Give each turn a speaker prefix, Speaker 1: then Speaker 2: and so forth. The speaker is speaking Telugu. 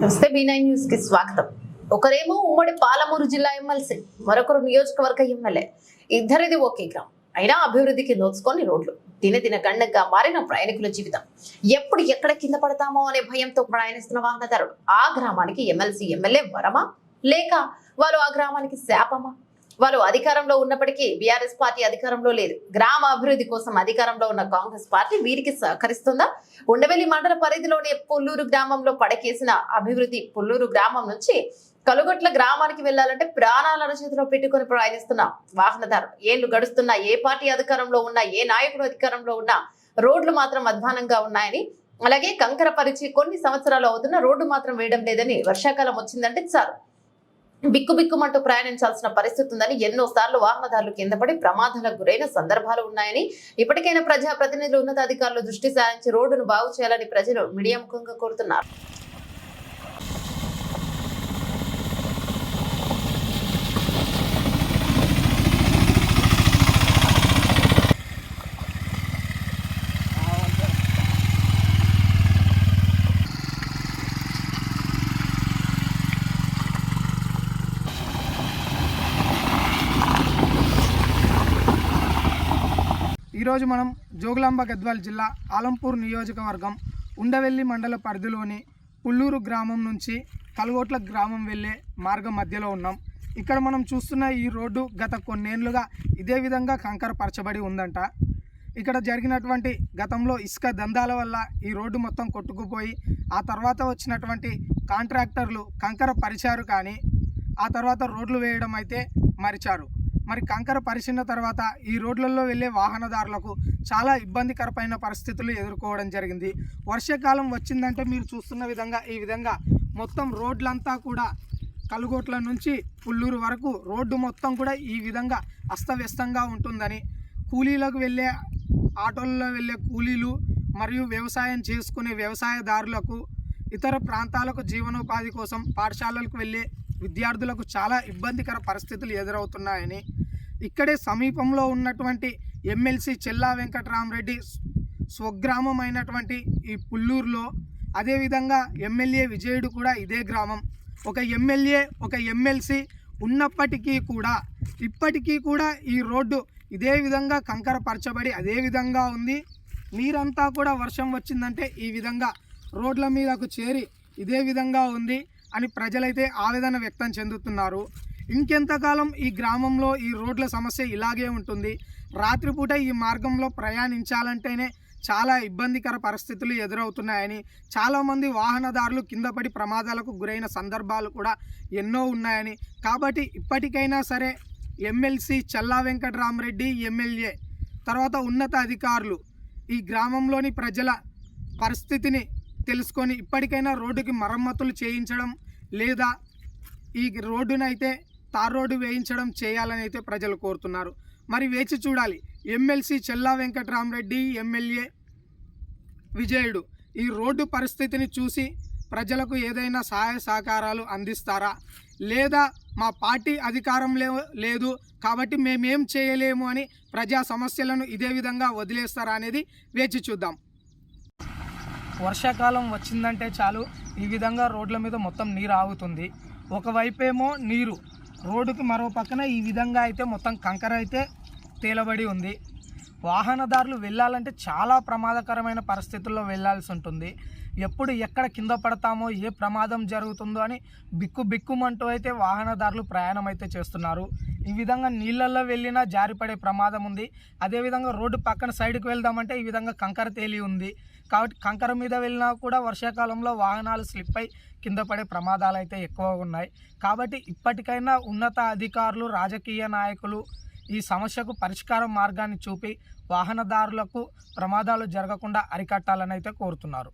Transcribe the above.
Speaker 1: నమస్తే బీ నైన్ న్యూస్కి స్వాగతం. ఒకరేమో ఉమ్మడి పాలమూరు జిల్లా ఎమ్మెల్సీ మరొకరు నియోజకవర్గ ఎమ్మెల్యే. ఇద్దరిది ఒకే గ్రామం. అయినా అభివృద్ధికి నోచుకొని రోడ్లు. దినదిన గండంగా మారిన ప్రయాణికుల జీవితం. ఎప్పుడు ఎక్కడ కింద పడతామో అనే భయంతో ప్రయాణిస్తున్న వాహనదారుడు ఆ గ్రామానికి ఎమ్మెల్సీ ఎమ్మెల్యే వరమా? లేక వారు ఆ గ్రామానికి శాపమా? వాళ్ళు అధికారంలో ఉన్నప్పటికీ బీఆర్ఎస్ పార్టీ అధికారంలో లేదు. గ్రామ అభివృద్ధి కోసం అధికారంలో ఉన్న కాంగ్రెస్ పార్టీ వీరికి సహకరిస్తుందా? ఉండవెల్లి మండల పరిధిలోనే పుల్లూరు గ్రామంలో పడకేసిన అభివృద్ధి పుల్లూరు గ్రామం నుంచి కలుగొట్ల గ్రామానికి వెళ్ళాలంటే ప్రాణాల చేతిలో పెట్టుకొని ప్రయాణిస్తున్న వాహనదారు ఏళ్ళు గడుస్తున్నా ఏ పార్టీ అధికారంలో ఉన్నా ఏ నాయకుడు అధికారంలో ఉన్నా రోడ్లు మాత్రం అధ్వానంగా ఉన్నాయని అలాగే కంకర పరిచి కొన్ని సంవత్సరాలు అవుతున్న రోడ్డు మాత్రం వేయడం లేదని వర్షాకాలం వచ్చిందంటే చాలు. బిక్కుబిక్కుమంటూ ప్రయాణించాల్సిన పరిస్థితి ఉందని ఎన్నో సార్లు వాహనదారులు కిందపడి ప్రమాదాలకు గురైన సందర్భాలు ఉన్నాయని ఇప్పటికైనా ప్రజా ప్రతినిధులు ఉన్నతాధికారులు దృష్టి సారించి రోడ్డును బాగు చేయాలని ప్రజలు మీడియా ముఖంగా కోరుతున్నారు.
Speaker 2: ఈరోజు మనం జోగులాంబ గద్వాల్ జిల్లా ఆలంపూర్ నియోజకవర్గం ఉండవెల్లి మండల పరిధిలోని పుల్లూరు గ్రామం నుంచి కలగోట్ల గ్రామం వెళ్ళే మార్గం మధ్యలో ఉన్నాం. ఇక్కడ మనం చూస్తున్న ఈ రోడ్డు గత కొన్నేళ్ళుగా ఇదే విధంగా కంకరపరచబడి ఉందంట. ఇక్కడ జరిగినటువంటి గతంలో ఇసుక దందాల వల్ల ఈ రోడ్డు మొత్తం కొట్టుకుపోయి ఆ తర్వాత వచ్చినటువంటి కాంట్రాక్టర్లు కంకర పరిచారు కానీ ఆ తర్వాత రోడ్లు వేయడం అయితే మరిచారు. మరి కంకర పరిశీలన తర్వాత ఈ రోడ్లలో వెళ్ళే వాహనదారులకు చాలా ఇబ్బందికరమైన పరిస్థితులు ఎదుర్కోవడం జరిగింది. వర్షాకాలం వచ్చిందంటే మీరు చూస్తున్న విధంగా ఈ విధంగా మొత్తం రోడ్లంతా కూడా కలుగోట్ల నుంచి పుల్లూరు వరకు రోడ్డు మొత్తం కూడా ఈ విధంగా అస్తవ్యస్తంగా ఉంటుందని కూలీలకు వెళ్ళే ఆటోల్లో వెళ్ళే కూలీలు మరియు వ్యవసాయం చేసుకునే వ్యవసాయదారులకు ఇతర ప్రాంతాలకు జీవనోపాధి కోసం పాఠశాలలకు వెళ్ళే విద్యార్థులకు చాలా ఇబ్బందికర పరిస్థితులు ఎదురవుతున్నాయని ఇక్కడే సమీపంలో ఉన్నటువంటి ఎమ్మెల్సీ చెల్లా వెంకటరామరెడ్డి స్వగ్రామం అయినటువంటి ఈ పుల్లూరులో. అదేవిధంగా ఎమ్మెల్యే విజయుడు కూడా ఇదే గ్రామం. ఒక ఎమ్మెల్యే ఒక ఎమ్మెల్సీ ఉన్నప్పటికీ కూడా ఇప్పటికీ కూడా ఈ రోడ్డు ఇదే విధంగా కంకరపరచబడి అదే విధంగా ఉంది. నీరంతా కూడా వర్షం వచ్చిందంటే ఈ విధంగా రోడ్ల మీదకు చేరి ఇదే విధంగా ఉంది అని ప్రజలైతే ఆవేదన వ్యక్తం చెందుతున్నారు. ఇంకెంతకాలం ఈ గ్రామంలో ఈ రోడ్ల సమస్య ఇలాగే ఉంటుంది? రాత్రిపూట ఈ మార్గంలో ప్రయాణించాలంటేనే చాలా ఇబ్బందికర పరిస్థితులు ఎదురవుతున్నాయని చాలామంది వాహనదారులు కిందపడి ప్రమాదాలకు గురైన సందర్భాలు కూడా ఎన్నో ఉన్నాయని. కాబట్టి ఇప్పటికైనా సరే ఎమ్మెల్సీ చల్లా వెంకటరామరెడ్డి ఎమ్మెల్యే తర్వాత ఉన్నత అధికారులు ఈ గ్రామంలోని ప్రజల పరిస్థితిని తెలుసుకొని ఇప్పటికైనా రోడ్డుకి మరమ్మతులు చేయించడం లేదా ఈ రోడ్డునైతే తార్ రోడ్డు వేయించడం చేయాలని అయితే ప్రజలు కోరుతున్నారు. మరి వేచి చూడాలి. ఎమ్మెల్సీ చెల్లా వెంకటరామరెడ్డి ఎమ్మెల్యే విజయుడు ఈ రోడ్డు పరిస్థితిని చూసి ప్రజలకు ఏదైనా సహాయ సహకారాలు అందిస్తారా? లేదా మా పార్టీ అధికారం లేదు కాబట్టి మేమేం చేయలేము అని ప్రజా సమస్యలను ఇదే విధంగా వదిలేస్తారా అనేది వేచి చూద్దాం. వర్షాకాలం వచ్చిందంటే చాలు. ఈ విధంగా రోడ్ల మీద మొత్తం నీరు ఆగుతుంది. ఒకవైపేమో నీరు రోడ్డుకి మరో పక్కన ఈ విధంగా అయితే మొత్తం కంకర అయితే తేలబడి ఉంది. వాహనదారులు వెళ్ళాలంటే చాలా ప్రమాదకరమైన పరిస్థితుల్లో వెళ్ళాల్సి ఉంటుంది. ఎప్పుడు ఎక్కడ కింద పడతామో ఏ ప్రమాదం జరుగుతుందో అని బిక్కు బిక్కుమంటూ అయితే వాహనదారులు ప్రయాణం అయితే చేస్తున్నారు. ఈ విధంగా నీళ్ళల్లో వెళ్ళినా జారిపడే ప్రమాదం ఉంది. అదేవిధంగా రోడ్డు పక్కన సైడ్కి వెళ్దామంటే ఈ విధంగా కంకర తేలి ఉంది. కాబట్టి కంకర మీద వెళ్ళినా కూడా వర్షాకాలంలో వాహనాలు స్లిప్ అయి కింద పడే ప్రమాదాలు అయితే ఎక్కువగా ఉన్నాయి. కాబట్టి ఇప్పటికైనా ఉన్నత అధికారులు రాజకీయ నాయకులు ఈ సమస్యకు పరిష్కారం మార్గాన్ని చూపి వాహనదారులకు ప్రమాదాలు జరగకుండా అరికట్టాలని అయితే కోరుతున్నారు.